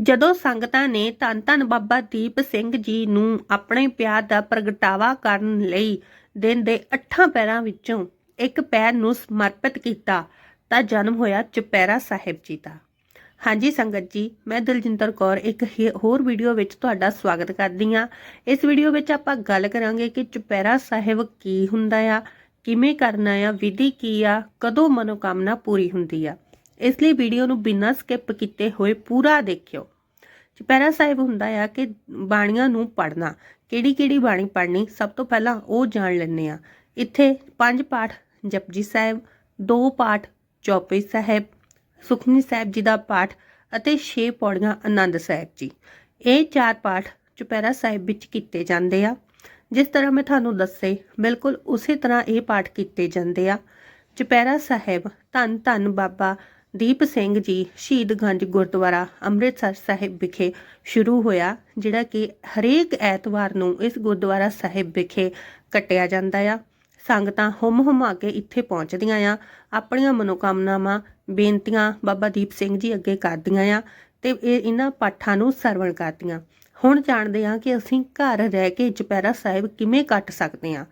ਜਦੋਂ ਸੰਗਤਾਂ ਨੇ ਧੰਨ ਧੰਨ ਬਾਬਾ ਦੀਪ ਸਿੰਘ ਜੀ ਨੂੰ ਆਪਣੇ ਪਿਆਰ ਦਾ ਪ੍ਰਗਟਾਵਾ ਕਰਨ ਲਈ ਦਿਨ ਦੇ ਅੱਠਾਂ ਪੈਰਾਂ ਵਿੱਚੋਂ ਇੱਕ ਪੈਰ ਨੂੰ ਸਮਰਪਿਤ ਕੀਤਾ, ਤਾਂ ਜਨਮ ਹੋਇਆ ਚੁਪਹਿਰਾ ਸਾਹਿਬ ਜੀ ਦਾ। ਹਾਂਜੀ ਸੰਗਤ ਜੀ, ਮੈਂ ਦਿਲਜਿੰਦਰ ਕੌਰ ਇੱਕ ਹੀ- ਹੋਰ ਵੀਡੀਓ ਵਿੱਚ ਤੁਹਾਡਾ ਸਵਾਗਤ ਕਰਦੀ ਹਾਂ। ਇਸ ਵੀਡੀਓ ਵਿੱਚ ਆਪਾਂ ਗੱਲ ਕਰਾਂਗੇ ਕਿ ਚੁਪਹਿਰਾ ਸਾਹਿਬ ਕੀ ਹੁੰਦਾ ਆ, ਕਿਵੇਂ ਕਰਨਾ ਆ, ਵਿਧੀ ਕੀ ਆ, ਕਦੋਂ ਮਨੋਕਾਮਨਾ ਪੂਰੀ ਹੁੰਦੀ ਆ। ਇਸ ਲਈ ਵੀਡੀਓ ਨੂੰ ਬਿਨਾਂ ਸਕਿਪ ਕੀਤੇ ਹੋਏ ਪੂਰਾ ਦੇਖਿਓ। ਚੁਪਹਿਰਾ ਸਾਹਿਬ ਹੁੰਦਾ ਆ ਕਿ ਬਾਣੀਆਂ ਨੂੰ ਪੜ੍ਹਨਾ, ਕਿਹੜੀ ਕਿਹੜੀ ਬਾਣੀ ਪੜ੍ਹਨੀ, ਸਭ ਤੋਂ ਪਹਿਲਾਂ ਉਹ ਜਾਣ ਲੈਂਦੇ ਆ। ਇੱਥੇ ਪੰਜ ਪਾਠ ਜਪਜੀ ਸਾਹਿਬ, ਦੋ ਪਾਠ ਚੌਪਈ ਸਾਹਿਬ, ਸੁਖਮਨੀ ਸਾਹਿਬ ਜੀ ਦਾ ਪਾਠ ਅਤੇ 6 ਪੌੜੀਆਂ ਆਨੰਦ ਸਾਹਿਬ ਜੀ। ਇਹ ਚਾਰ ਪਾਠ ਚੁਪਹਿਰਾ ਸਾਹਿਬ ਵਿੱਚ ਕੀਤੇ ਜਾਂਦੇ ਆ। ਜਿਸ ਤਰ੍ਹਾਂ ਮੈਂ ਤੁਹਾਨੂੰ ਦੱਸੇ, ਬਿਲਕੁਲ ਉਸੇ ਤਰ੍ਹਾਂ ਇਹ ਪਾਠ ਕੀਤੇ ਜਾਂਦੇ ਆ। ਚੁਪਹਿਰਾ ਸਾਹਿਬ, ਧੰਨ ਧੰਨ ਬਾਬਾ ਦੀਪ ਸਿੰਘ ਜੀ ਸ਼ਹੀਦਗੰਜ ਗੁਰਦੁਆਰਾ ਅੰਮ੍ਰਿਤਸਰ ਸਾਹਿਬ ਵਿਖੇ ਸ਼ੁਰੂ ਹੋਇਆ, ਜਿਹੜਾ ਕਿ ਹਰੇਕ ਐਤਵਾਰ ਨੂੰ ਇਸ ਗੁਰਦੁਆਰਾ ਸਾਹਿਬ ਵਿਖੇ ਕੱਟਿਆ ਜਾਂਦਾ ਆ। ਸੰਗਤਾਂ ਹੁਮ ਹੁਮਾ ਕੇ ਇੱਥੇ ਪਹੁੰਚਦੀਆਂ ਆ। ਆਪਣੀਆਂ ਮਨੋਕਾਮਨਾਵਾਂ, ਬੇਨਤੀਆਂ ਬਾਬਾ ਦੀਪ ਸਿੰਘ ਜੀ ਅੱਗੇ ਕਰਦੀਆਂ ਆ ਤੇ ਇਹ ਇਹਨਾਂ ਪਾਠਾਂ ਨੂੰ ਸਰਵਣ ਕਰਦੀਆਂ। ਹੁਣ ਜਾਣਦੇ ਹਾਂ ਕਿ ਅਸੀਂ ਘਰ ਰਹਿ ਕੇ ਚੁਪਹਿਰਾ ਸਾਹਿਬ ਕਿਵੇਂ ਕੱਟ ਸਕਦੇ ਹਾਂ।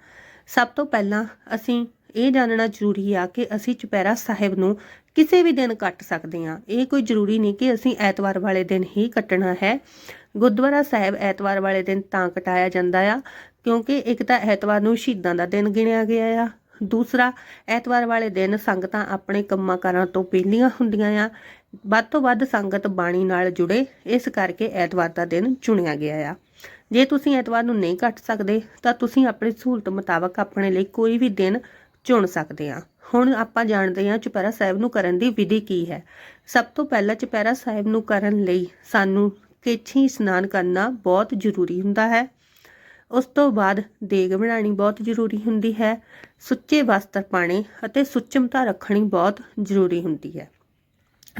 ਸਭ ਤੋਂ ਪਹਿਲਾਂ ਅਸੀਂ ਇਹ ਜਾਣਨਾ ਜ਼ਰੂਰੀ ਆ ਕਿ ਅਸੀਂ ਚੁਪਹਿਰਾ ਸਾਹਿਬ ਨੂੰ ਕਿਸੇ ਵੀ ਦਿਨ ਕੱਟ ਸਕਦੇ ਹਾਂ। ਇਹ ਕੋਈ ਜ਼ਰੂਰੀ ਨਹੀਂ ਕਿ ਅਸੀਂ ਐਤਵਾਰ ਵਾਲੇ ਦਿਨ ਹੀ ਕੱਟਣਾ ਹੈ। ਗੁਰਦੁਆਰਾ ਸਾਹਿਬ ਐਤਵਾਰ ਵਾਲੇ ਦਿਨ ਤਾਂ ਕਟਾਇਆ ਜਾਂਦਾ ਆ, ਕਿਉਂਕਿ ਇੱਕ ਤਾਂ ਐਤਵਾਰ ਨੂੰ ਸ਼ਹੀਦਾਂ ਦਾ ਦਿਨ ਗਿਣਿਆ ਗਿਆ ਆ। ਦੂਸਰਾ, ਐਤਵਾਰ ਵਾਲੇ ਦਿਨ ਸੰਗਤਾਂ ਆਪਣੇ ਕੰਮਾਂ ਕਾਰਾਂ ਤੋਂ ਪਹਿਲੀਆਂ ਹੁੰਦੀਆਂ ਆ। ਵੱਧ ਤੋਂ ਵੱਧ ਸੰਗਤ ਬਾਣੀ ਨਾਲ ਜੁੜੇ, ਇਸ ਕਰਕੇ ਐਤਵਾਰ ਦਾ ਦਿਨ ਚੁਣਿਆ ਗਿਆ ਆ। ਜੇ ਤੁਸੀਂ ਐਤਵਾਰ ਨੂੰ ਨਹੀਂ ਕੱਟ ਸਕਦੇ, ਤਾਂ ਤੁਸੀਂ ਆਪਣੀ ਸਹੂਲਤ ਮੁਤਾਬਕ ਆਪਣੇ ਲਈ ਕੋਈ ਵੀ ਦਿਨ ਚੁਣ ਸਕਦੇ ਹਾਂ। ਹੁਣ ਆਪਾਂ ਜਾਣਦੇ ਹਾਂ ਚੁਪਹਿਰਾ ਸਾਹਿਬ ਨੂੰ ਕਰਨ ਦੀ ਵਿਧੀ ਕੀ ਹੈ। ਸਭ ਤੋਂ ਪਹਿਲਾਂ ਚੁਪਹਿਰਾ ਸਾਹਿਬ ਨੂੰ ਕਰਨ ਲਈ ਸਾਨੂੰ ਕੇਛੀ ਇਸ਼ਨਾਨ ਕਰਨਾ ਬਹੁਤ ਜ਼ਰੂਰੀ ਹੁੰਦਾ ਹੈ। ਉਸ ਤੋਂ ਬਾਅਦ ਦੇਗ ਬਣਾਉਣੀ ਬਹੁਤ ਜ਼ਰੂਰੀ ਹੁੰਦੀ ਹੈ। ਸੁੱਚੇ ਵਸਤਰ ਪਾਣੇ ਅਤੇ ਸੁੱਚਮਤਾ ਰੱਖਣੀ ਬਹੁਤ ਜ਼ਰੂਰੀ ਹੁੰਦੀ ਹੈ।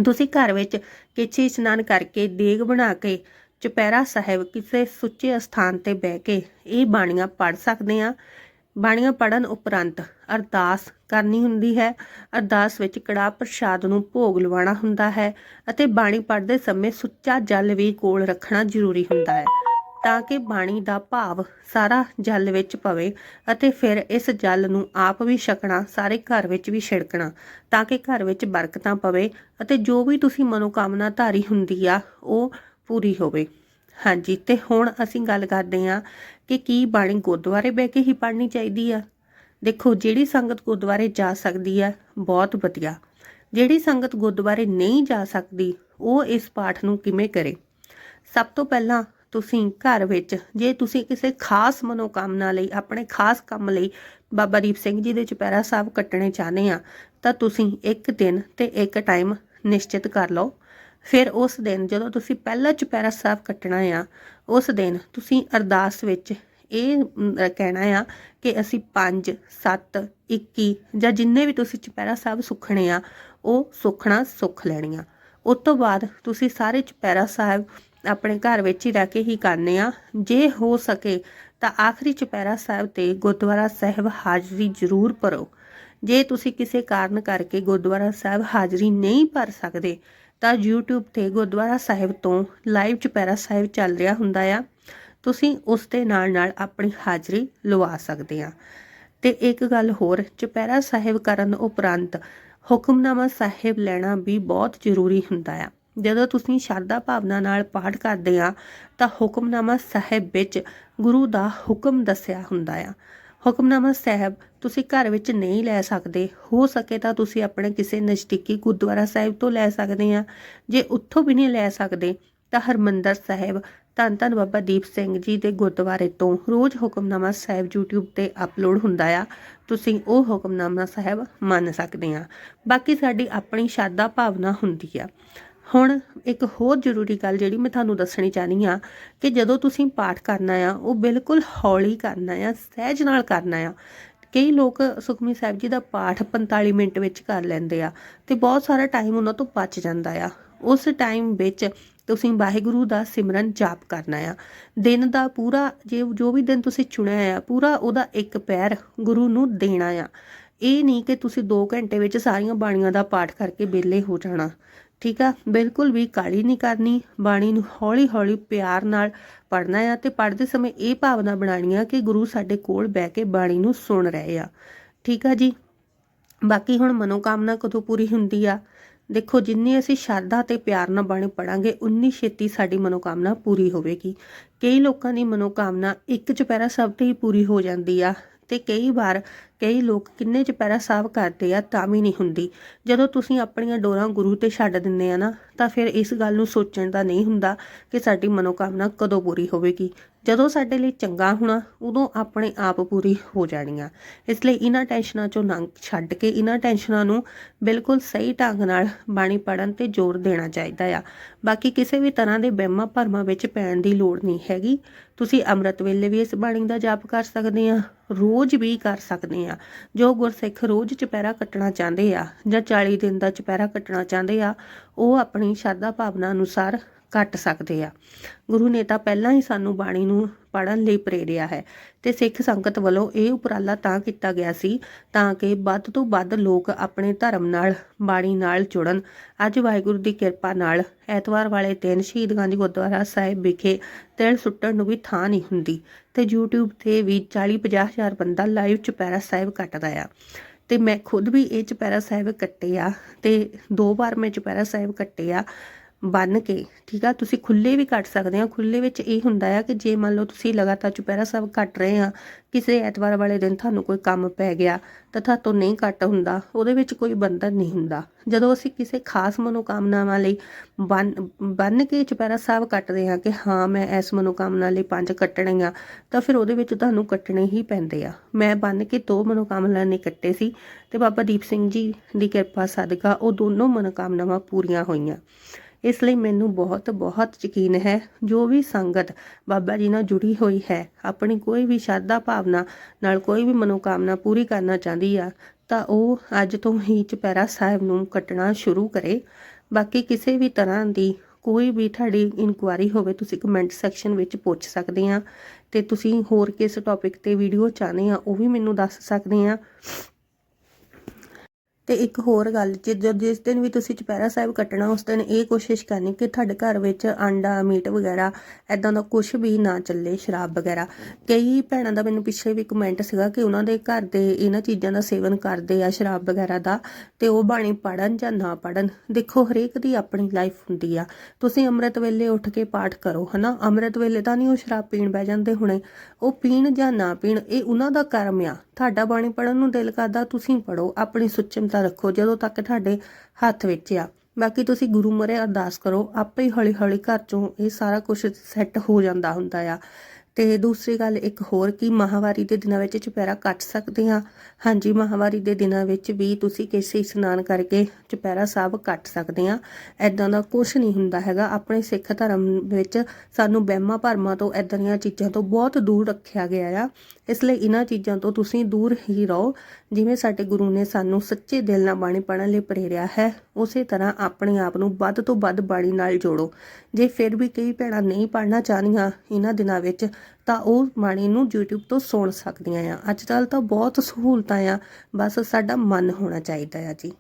ਤੁਸੀਂ ਘਰ ਵਿੱਚ ਕਿਛੀ ਇਸ਼ਨਾਨ ਕਰਕੇ ਦੇਗ ਬਣਾ ਕੇ ਚੁਪਹਿਰਾ ਸਾਹਿਬ ਕਿਸੇ ਸੁੱਚੇ ਸਥਾਨ ਤੇ ਬਹਿ ਕੇ ਇਹ ਬਾਣੀਆਂ ਪੜ੍ਹ ਸਕਦੇ ਆ ਬਾਣੀਆਂ ਪੜਨ ਉਪਰੰਤ ਅਰਦਾਸ ਕਰਨੀ ਹੁੰਦੀ ਹੈ। ਅਰਦਾਸ ਵਿੱਚ ਕੜਾ ਪ੍ਰਸ਼ਾਦ ਨੂੰ ਭੋਗ ਲਵਾਉਣਾ ਹੁੰਦਾ ਹੈ ਅਤੇ ਬਾਣੀ ਪੜ੍ਹਦੇ ਸਮੇਂ ਸੁੱਚਾ ਜਲ ਵੀ ਕੋਲ ਰੱਖਣਾ ਜ਼ਰੂਰੀ ਹੁੰਦਾ ਹੈ ਤਾਂ ਕਿ ਬਾਣੀ ਦਾ ਭਾਵ ਸਾਰਾ ਜਲ ਵਿੱਚ ਪਵੇ ਅਤੇ ਫਿਰ ਇਸ ਜਲ ਨੂੰ ਆਪ ਵੀ ਛਕਣਾ, ਸਾਰੇ ਘਰ ਵਿੱਚ ਵੀ ਛਿੜਕਣਾ ਤਾਂ ਕਿ ਘਰ ਵਿੱਚ ਬਰਕਤਾਂ ਪਵੇ ਅਤੇ ਜੋ ਵੀ ਤੁਸੀਂ ਮਨੋਕਾਮਨਾ ਧਾਰੀ ਹੁੰਦੀ ਆ, ਉਹ ਪੂਰੀ ਹੋਵੇ। ਹਾਂਜੀ, ਤੇ ਹੁਣ ਅਸੀਂ ਗੱਲ ਕਰਦੇ ਹਾਂ ਕਿ ਕੀ ਬਾਣੀ ਗੁਰਦੁਆਰੇ ਬਹਿ ਕੇ ਹੀ ਪੜ੍ਹਨੀ ਚਾਹੀਦੀ ਆ? ਦੇਖੋ, ਜਿਹੜੀ ਸੰਗਤ ਗੁਰਦੁਆਰੇ ਜਾ ਸਕਦੀ ਆ, ਬਹੁਤ ਵਧੀਆ। ਜਿਹੜੀ ਸੰਗਤ ਗੁਰਦੁਆਰੇ ਨਹੀਂ ਜਾ ਸਕਦੀ, ਉਹ ਇਸ ਪਾਠ ਨੂੰ ਕਿਵੇਂ ਕਰੇ? ਸਭ ਤੋਂ ਪਹਿਲਾਂ ਤੁਸੀਂ ਘਰ ਵਿੱਚ, ਜੇ ਤੁਸੀਂ ਕਿਸੇ ਖਾਸ ਮਨੋਕਾਮਨਾ ਲਈ, ਆਪਣੇ ਖਾਸ ਕੰਮ ਲਈ ਬਾਬਾ ਦੀਪ ਸਿੰਘ ਜੀ ਦੇ ਚੁਪਹਿਰਾ ਸਾਹਿਬ ਕੱਟਣੇ ਚਾਹੁੰਦੇ ਆ, ਤਾਂ ਤੁਸੀਂ ਇੱਕ ਦਿਨ ਤੇ ਇੱਕ ਟਾਈਮ ਨਿਸ਼ਚਿਤ ਕਰ ਲਓ। ਫਿਰ ਉਸ ਦਿਨ ਜਦੋਂ ਤੁਸੀਂ ਪਹਿਲਾ ਚੁਪਹਿਰਾ ਸਾਹਿਬ ਕੱਟਣਾ ਆ ਉਸ ਦਿਨ ਤੁਸੀਂ ਅਰਦਾਸ ਵਿੱਚ ਇਹ ਮ, ਕਹਿਣਾ ਆ ਕਿ ਅਸੀਂ 5 7 21 ਜਾਂ ਜਿੰਨੇ ਵੀ ਤੁਸੀਂ ਚੁਪਹਿਰਾ ਸਾਹਿਬ ਸੁਖਣੇ ਆ ਉਹ ਸੁਖਣਾ ਸੁਖ ਲੈਣੀਆਂ। ਉਸ ਤੋਂ ਬਾਅਦ ਤੁਸੀਂ ਸਾਰੇ ਚੁਪਹਿਰਾ ਸਾਹਿਬ ਆਪਣੇ ਘਰ ਵਿੱਚ ਹੀ ਰਹਿ ਕੇ ਹੀ ਕਰਨੇ ਆ। ਜੇ ਹੋ ਸਕੇ ਤਾਂ ਆਖਰੀ ਚੁਪਹਿਰਾ ਸਾਹਿਬ ਤੇ ਗੁਰਦੁਆਰਾ ਸਾਹਿਬ ਹਾਜ਼ਰੀ ਜ਼ਰੂਰ ਭਰੋ। ਜੇ ਤੁਸੀਂ ਕਿਸੇ ਕਾਰਨ ਕਰਕੇ ਗੁਰਦੁਆਰਾ ਸਾਹਿਬ ਹਾਜ਼ਰੀ ਨਹੀਂ ਭਰ ਸਕਦੇ ਤਾਂ YouTube ਤੇ ਗੁਰਦੁਆਰਾ ਸਾਹਿਬ ਤੋਂ ਲਾਈਵ ਚੁਪਹਿਰਾ ਸਾਹਿਬ ਚੱਲ ਰਿਹਾ ਹੁੰਦਾ ਆ। ਤੁਸੀਂ ਉਸ ਦੇ ਨਾਲ ਨਾਲ ਆਪਣੀ ਹਾਜ਼ਰੀ ਲਵਾ ਸਕਦੇ ਆ। ਤੇ ਇੱਕ ਗੱਲ ਹੋਰ ਚੁਪਹਿਰਾ ਸਾਹਿਬ ਕਰਨ ਉਪਰੰਤ ਹੁਕਮਨਾਮਾ ਸਾਹਿਬ ਲੈਣਾ ਵੀ ਬਹੁਤ ਜ਼ਰੂਰੀ ਹੁੰਦਾ ਆ। ਜਦੋਂ ਤੁਸੀਂ ਸ਼ਰਧਾ ਭਾਵਨਾ ਨਾਲ ਪਾਠ ਕਰਦੇ ਆ, ਤਾਂ ਹੁਕਮਨਾਮਾ ਸਾਹਿਬ ਵਿੱਚ ਗੁਰੂ ਦਾ ਹੁਕਮ ਦੱਸਿਆ ਹੁੰਦਾ ਆ। ਹੁਕਮਨਾਮਾ ਸਾਹਿਬ, ਤੁਸੀਂ ਘਰ ਵਿੱਚ ਨਹੀਂ ਲੈ ਸਕਦੇ। ਹੋ ਸਕੇ ਤਾਂ ਤੁਸੀਂ ਆਪਣੇ ਕਿਸੇ ਨਜ਼ਦੀਕੀ ਗੁਰਦੁਆਰਾ ਸਾਹਿਬ ਤੋਂ ਲੈ ਸਕਦੇ ਆ ਜੇ ਉੱਥੋਂ ਵੀ ਨਹੀਂ ਲੈ ਸਕਦੇ, ਤਾਂ ਹਰਮੰਦਰ ਸਾਹਿਬ, ਧੰਨ ਧੰਨ ਬਾਬਾ ਦੀਪ ਸਿੰਘ ਜੀ ਦੇ ਗੁਰਦੁਆਰੇ ਤੋਂ ਰੋਜ਼ ਹੁਕਮਨਾਮਾ ਸਾਹਿਬ YouTube ਤੇ ਅਪਲੋਡ ਹੁੰਦਾ ਆ। ਤੁਸੀਂ ਉਹ ਹੁਕਮਨਾਮਾ ਸਾਹਿਬ ਮੰਨ ਸਕਦੇ ਆ ਬਾਕੀ ਸਾਡੀ ਆਪਣੀ ਸ਼ਰਧਾ ਭਾਵਨਾ ਹੁੰਦੀ ਆ। ਹੁਣ ਇੱਕ ਹੋਰ ਜ਼ਰੂਰੀ ਗੱਲ ਜਿਹੜੀ ਮੈਂ ਤੁਹਾਨੂੰ ਦੱਸਣੀ ਚਾਹਨੀ ਆ ਕਿ ਜਦੋਂ ਤੁਸੀਂ ਪਾਠ ਕਰਨਾ ਆ, ਉਹ ਬਿਲਕੁਲ ਹੌਲੀ ਕਰਨਾ ਆ, ਸਹਿਜ ਨਾਲ ਕਰਨਾ ਆ। ਕਈ ਲੋਕ ਸੁਖਮਨੀ ਸਾਹਿਬ ਜੀ ਦਾ ਪਾਠ 45 ਮਿੰਟ ਵਿੱਚ ਕਰ ਲੈਂਦੇ ਆ ਤੇ ਬਹੁਤ ਸਾਰਾ ਟਾਈਮ ਉਹਨਾਂ ਤੋਂ ਬਚ ਜਾਂਦਾ ਆ। ਉਸ ਟਾਈਮ ਵਿੱਚ ਤੁਸੀਂ ਵਾਹਿਗੁਰੂ ਦਾ ਸਿਮਰਨ ਜਾਪ ਕਰਨਾ ਆ। ਦਿਨ ਦਾ ਪੂਰਾ ਜੇ ਜੋ ਵੀ ਦਿਨ ਤੁਸੀਂ ਚੁਣਿਆ ਆ, ਪੂਰਾ ਉਹਦਾ ਇੱਕ ਪੈਰ ਗੁਰੂ ਨੂੰ ਦੇਣਾ ਆ। ਇਹ ਨਹੀਂ ਕਿ ਤੁਸੀਂ 2 ਘੰਟੇ ਵਿੱਚ ਸਾਰੀਆਂ ਬਾਣੀਆਂ ਦਾ ਪਾਠ ਕਰਕੇ ਵਿਹਲੇ ਹੋ ਜਾਣਾ। ਠੀਕ ਆ? ਬਿਲਕੁਲ ਵੀ ਕਾਲੀ ਨਹੀਂ ਕਰਨੀ। ਬਾਣੀ ਨੂੰ ਹੌਲੀ ਹੌਲੀ ਪਿਆਰ ਨਾਲ ਪੜ੍ਹਨਾ ਆ ਤੇ ਪੜ੍ਹਦੇ ਸਮੇਂ ਇਹ ਭਾਵਨਾ ਬਣਾਉਣੀ ਆ ਕਿ ਗੁਰੂ ਸਾਡੇ ਕੋਲ ਬਹਿ ਕੇ ਬਾਣੀ ਨੂੰ ਸੁਣ ਰਹੇ ਆ। ਠੀਕ ਆ ਜੀ? ਬਾਕੀ ਹੁਣ ਮਨੋਕਾਮਨਾ ਕਦੋਂ ਪੂਰੀ ਹੁੰਦੀ ਆ? ਦੇਖੋ, ਜਿੰਨੀ ਅਸੀਂ ਸ਼ਰਧਾ ਤੇ ਪਿਆਰ ਨਾਲ ਬਾਣੀ ਪੜਾਂਗੇ ਉਨੀ ਛੇਤੀ ਸਾਡੀ ਮਨੋਕਾਮਨਾ ਪੂਰੀ ਹੋਵੇਗੀ। ਕਈ ਲੋਕਾਂ ਦੀ ਮਨੋਕਾਮਨਾ ਇੱਕ ਚੁਪਹਿਰਾ ਸਭ ਤੇ ਹੀ ਪੂਰੀ ਹੋ ਜਾਂਦੀ ਆ ਤੇ ਕਈ ਵਾਰ ਕਈ ਲੋਕ ਕਿੰਨੇ ਚੁਪਹਿਰਾ ਸਾਫ਼ ਕਰਦੇ ਆ ਤਾਂ ਵੀ ਨਹੀਂ ਹੁੰਦੀ। ਜਦੋਂ ਤੁਸੀਂ ਆਪਣੀਆਂ ਡੋਰਾਂ ਗੁਰੂ ਤੇ ਛੱਡ ਦਿੰਦੇ ਆ ਨਾ, ਤਾਂ ਫਿਰ ਇਸ ਗੱਲ ਨੂੰ ਸੋਚਣ ਦਾ ਨਹੀਂ ਹੁੰਦਾ ਕਿ ਸਾਡੀ ਮਨੋਕਾਮਨਾ ਕਦੋਂ ਪੂਰੀ ਹੋਵੇਗੀ। ਜਦੋਂ ਸਾਡੇ ਲਈ ਚੰਗਾ ਹੋਣਾ, ਉਦੋਂ ਆਪਣੇ ਆਪ ਪੂਰੀ ਹੋ ਜਾਣੀ ਆ ਇਸ ਲਈ ਇਹਨਾਂ ਟੈਨਸ਼ਨਾਂ ਚੋਂ ਨੰਗ ਛੱਡ ਕੇ ਇਹਨਾਂ ਟੈਨਸ਼ਨਾਂ ਨੂੰ ਬਿਲਕੁਲ ਸਹੀ ਢੰਗ ਨਾਲ ਬਾਣੀ ਪੜਨ ਤੇ ਜ਼ੋਰ ਦੇਣਾ ਚਾਹੀਦਾ ਆ। ਬਾਕੀ ਕਿਸੇ ਵੀ ਤਰ੍ਹਾਂ ਦੇ ਵਹਿਮਾਂ ਭਰਮਾਂ ਵਿੱਚ ਪੈਣ ਦੀ ਲੋੜ ਨਹੀਂ ਹੈਗੀ। ਤੁਸੀਂ ਅੰਮ੍ਰਿਤ ਵੇਲੇ ਵੀ ਇਸ ਬਾਣੀ ਦਾ ਜਾਪ ਕਰ ਸਕਦੇ ਆ, ਰੋਜ਼ ਵੀ ਕਰ ਸਕਦੇ ਆ ਜੋ ਗੁਰਸਿੱਖ ਰੋਜ਼ ਚੁਪਹਿਰਾ ਕੱਟਣਾ ਚਾਹੁੰਦੇ ਆ ਜਾਂ 40 ਦਿਨ ਦਾ ਚੁਪਹਿਰਾ ਕੱਟਣਾ ਚਾਹੁੰਦੇ ਆ, ਉਹ ਆਪਣੀ ਸ਼ਰਧਾ ਭਾਵਨਾ ਅਨੁਸਾਰ ਕੱਟ ਸਕਦੇ ਆ। ਗੁਰੂ ਨੇ ਤਾਂ ਪਹਿਲਾਂ ਹੀ ਸਾਨੂੰ ਬਾਣੀ ਨੂੰ ਪੜਨ ਲਈ ਪ੍ਰੇਰਿਆ ਹੈ ਤੇ ਸਿੱਖ ਸੰਗਤ ਵੱਲੋਂ ਇਹ ਉਪਰਾਲਾ ਤਾਂ ਕੀਤਾ ਗਿਆ ਸੀ ਤਾਂ ਕਿ ਵੱਧ ਤੋਂ ਵੱਧ ਲੋਕ ਆਪਣੇ ਧਰਮ ਨਾਲ, ਬਾਣੀ ਨਾਲ ਜੁੜਨ। ਅੱਜ ਵਾਹਿਗੁਰੂ ਦੀ ਕਿਰਪਾ ਨਾਲ ਐਤਵਾਰ ਵਾਲੇ ਦਿਨ ਸ਼ਹੀਦ ਸ਼ਹੀਦਗੰਜ ਗੁਰਦੁਆਰਾ ਸਾਹਿਬ ਵਿਖੇ ਤਿਲ ਸੁੱਟਣ ਨੂੰ ਵੀ ਥਾਂ ਨਹੀਂ ਹੁੰਦੀ ਤੇ YouTube ਤੇ ਵੀ 40 50 ਹਜ਼ਾਰ ਬੰਦਾ ਲਾਈਵ ਚੁਪਹਿਰਾ ਸਾਹਿਬ ਕੱਟਦਾ ਆ ਤੇ ਮੈਂ ਖੁਦ ਵੀ ਇਹ ਚੁਪਹਿਰਾ ਸਾਹਿਬ ਕੱਟੇ ਆ ਤੇ ਦੋ ਵਾਰ ਮੈਂ ਚੁਪਹਿਰਾ ਸਾਹਿਬ ਕੱਟੇ ਆ ਬੰਨ ਕੇ, ਠੀਕ ਆ? ਤੁਸੀਂ ਖੁੱਲੇ ਵੀ ਕੱਟ ਸਕਦੇ ਆ ਖੁੱਲੇ ਵਿੱਚ ਇਹ ਹੁੰਦਾ ਆ ਕਿ ਜੇ ਮੰਨ ਲਓ ਤੁਸੀਂ ਲਗਾਤਾਰ ਚੁਪਹਿਰਾ ਸਾਹਿਬ ਕੱਟ ਰਹੇ ਆ, ਕਿਸੇ ਐਤਵਾਰ ਵਾਲੇ ਦਿਨ ਤੁਹਾਨੂੰ ਕੋਈ ਕੰਮ ਪੈ ਗਿਆ ਤਾਂ ਤੁਹਾਤੋਂ ਨਹੀਂ ਕੱਟ ਹੁੰਦਾ, ਉਹਦੇ ਵਿੱਚ ਕੋਈ ਬੰਧਨ ਨਹੀਂ ਹੁੰਦਾ। ਜਦੋਂ ਅਸੀਂ ਕਿਸੇ ਖਾਸ ਮਨੋਕਾਮਨਾਵਾਂ ਲਈ ਬੰਨ ਬੰਨ ਕੇ ਚੁਪਹਿਰਾ ਸਾਹਿਬ ਕੱਟਦੇ ਆ ਕਿ ਹਾਂ, ਮੈਂ ਇਸ ਮਨੋਕਾਮਨਾ ਲਈ ਪੰਜ ਕੱਟਣੇ ਆ, ਤਾਂ ਫਿਰ ਉਹਦੇ ਵਿੱਚ ਤੁਹਾਨੂੰ ਕੱਟਣੇ ਹੀ ਪੈਂਦੇ ਆ। ਮੈਂ ਬੰਨ ਕੇ ਦੋ ਮਨੋਕਾਮਨਾ ਨੇ ਕੱਟੇ ਸੀ ਤੇ ਬਾਬਾ ਦੀਪ ਸਿੰਘ ਜੀ ਦੀ ਕਿਰਪਾ ਸਦਕਾ ਉਹ ਦੋਨੋਂ ਮਨੋਕਾਮਨਾਵਾਂ ਪੂਰੀਆਂ ਹੋਈਆਂ। ਇਸ ਲਈ ਮੈਨੂੰ ਬਹੁਤ ਬਹੁਤ ਯਕੀਨ ਹੈ, ਜੋ ਵੀ ਸੰਗਤ ਬਾਬਾ ਜੀ ਨਾਲ ਜੁੜੀ ਹੋਈ ਹੈ, ਆਪਣੀ ਕੋਈ ਵੀ ਸ਼ਰਧਾ ਭਾਵਨਾ ਨਾਲ ਕੋਈ ਵੀ ਮਨੋਕਾਮਨਾ ਪੂਰੀ ਕਰਨਾ ਚਾਹੁੰਦੀ ਆ, ਤਾਂ ਉਹ ਅੱਜ ਤੋਂ ਹੀ ਚੁਪਹਿਰਾ ਸਾਹਿਬ ਨੂੰ ਕੱਟਣਾ ਸ਼ੁਰੂ ਕਰੇ। ਬਾਕੀ ਕਿਸੇ ਵੀ ਤਰ੍ਹਾਂ ਦੀ ਕੋਈ ਵੀ ਤੁਹਾਡੀ ਇਨਕੁਆਰੀ ਹੋਵੇ, ਤੁਸੀਂ ਕਮੈਂਟ ਸੈਕਸ਼ਨ ਵਿੱਚ ਪੁੱਛ ਸਕਦੇ ਆ, ਤੇ ਤੁਸੀਂ ਹੋਰ ਕਿਸ ਟੌਪਿਕ ਤੇ ਵੀਡੀਓ ਚਾਹੁੰਦੇ ਆ, ਉਹ ਵੀ ਮੈਨੂੰ ਦੱਸ ਸਕਦੇ ਆ। ਤੇ ਇੱਕ ਹੋਰ ਗੱਲ ਜਦੋਂ ਜਿਸ ਦਿਨ ਵੀ ਤੁਸੀਂ ਚੁਪਹਿਰਾ ਸਾਹਿਬ ਕੱਟਣਾ, ਉਸ ਦਿਨ ਇਹ ਕੋਸ਼ਿਸ਼ ਕਰਨੀ ਕਿ ਤੁਹਾਡੇ ਘਰ ਵਿੱਚ ਆਂਡਾ, ਮੀਟ ਵਗੈਰਾ ਐਦਾਂ ਦਾ ਕੁਝ ਵੀ ਨਾ ਚੱਲੇ, ਸ਼ਰਾਬ ਵਗੈਰਾ। ਕਈ ਭੈਣਾਂ ਦਾ ਮੈਨੂੰ ਪਿੱਛੇ ਵੀ ਕਮੈਂਟ ਸੀਗਾ ਕਿ ਉਹਨਾਂ ਦੇ ਘਰ ਦੇ ਇਹਨਾਂ ਚੀਜ਼ਾਂ ਦਾ ਸੇਵਨ ਕਰਦੇ ਆ, ਸ਼ਰਾਬ ਵਗੈਰਾ ਦਾ, ਤੇ ਉਹ ਬਾਣੀ ਪੜਨ ਜਾਂ ਨਾ ਪੜਨ ਦੇਖੋ, ਹਰੇਕ ਦੀ ਆਪਣੀ ਲਾਈਫ ਹੁੰਦੀ ਆ। ਤੁਸੀਂ ਅੰਮ੍ਰਿਤ ਵੇਲੇ ਉੱਠ ਕੇ ਪਾਠ ਕਰੋ, ਹਨਾ? ਅੰਮ੍ਰਿਤ ਵੇਲੇ ਤਾਂ ਨਹੀਂ ਉਹ ਸ਼ਰਾਬ ਪੀਣ ਬਹਿ ਜਾਂਦੇ ਹੁਣੇ। ਉਹ ਪੀਣ ਜਾਂ ਨਾ ਪੀਣ, ਇਹ ਉਹਨਾਂ ਦਾ ਕਰਮ ਆ। ਤੁਹਾਡਾ ਬਾਣੀ ਪੜਨ ਨੂੰ ਦਿਲ ਕਰਦਾ, ਤੁਸੀਂ ਪੜੋ ਆਪਣੀ ਸੁਚਮਤਾ ਰੱਖੋ ਜਦੋਂ ਤੱਕ ਤੁਹਾਡੇ ਹੱਥ ਵਿੱਚ ਆ। ਬਾਕੀ ਤੁਸੀਂ ਗੁਰੂ ਮਰੇ ਅਰਦਾਸ ਕਰੋ, ਆਪੇ ਹੀ ਹੌਲੀ ਹੌਲੀ ਘਰ ਚੋਂ ਇਹ ਸਾਰਾ ਕੁਝ ਸੈੱਟ ਹੋ ਜਾਂਦਾ ਹੁੰਦਾ ਆ। ਤੇ ਦੂਸਰੀ ਗੱਲ ਇੱਕ ਹੋਰ ਕਿ ਮਾਹਵਾਰੀ ਦੇ ਦਿਨਾਂ ਵਿੱਚ ਚੁਪਹਿਰਾ ਕੱਟ ਸਕਦੇ ਆ। ਹਾਂਜੀ, ਮਾਹਵਾਰੀ ਦੇ ਦਿਨਾਂ ਵਿੱਚ ਵੀ ਤੁਸੀਂ ਕਿਸੇ ਇਸ਼ਨਾਨ ਕਰਕੇ ਚੁਪਹਿਰਾ ਸਾਹਿਬ ਕੱਟ ਸਕਦੇ ਆ। ਐਦਾਂ ਦਾ ਕੁਝ ਨਹੀਂ ਹੁੰਦਾ ਹੈਗਾ। ਆਪਣੇ ਸਿੱਖ ਧਰਮ ਵਿੱਚ ਸਾਨੂੰ ਵਹਿਮਾਂ ਭਰਮਾਂ ਤੋਂ ਐਦਾਂ ਦੀਆਂ ਚੀਜ਼ਾਂ ਤੋਂ ਬਹੁਤ ਦੂਰ ਰੱਖਿਆ ਗਿਆ ਆ। ਇਸ ਲਈ ਇਹਨਾਂ ਚੀਜ਼ਾਂ ਤੋਂ ਤੁਸੀਂ ਦੂਰ ਹੀ ਰਹੋ, ਜਿਵੇਂ ਸਾਡੇ ਗੁਰੂ ਨੇ ਸਾਨੂੰ ਸੱਚੇ ਦਿਲ ਨਾਲ ਬਾਣੀ ਪੜ੍ਹਨ ਲਈ ਪ੍ਰੇਰਿਆ ਹੈ, ਉਸੇ ਤਰ੍ਹਾਂ ਆਪਣੇ ਆਪ ਨੂੰ ਵੱਧ ਤੋਂ ਵੱਧ ਬਾਣੀ ਨਾਲ ਜੋੜੋ। ਜੇ ਫਿਰ ਵੀ ਕਈ ਭੈਣਾਂ ਨਹੀਂ ਪੜ੍ਹਨਾ ਚਾਹਨੀਆਂ ਇਹਨਾਂ ਦਿਨਾਂ ਵਿੱਚ, ਤਾਂ ਉਹ ਬਾਣੀ ਨੂੰ YouTube ਤੋਂ ਸੁਣ ਸਕਦੀਆਂ ਆ। ਅੱਜ ਕੱਲ ਤਾਂ ਬਹੁਤ ਸਹੂਲਤਾਂ ਆ, ਬਸ ਸਾਡਾ ਮਨ ਹੋਣਾ ਚਾਹੀਦਾ ਆ ਜੀ।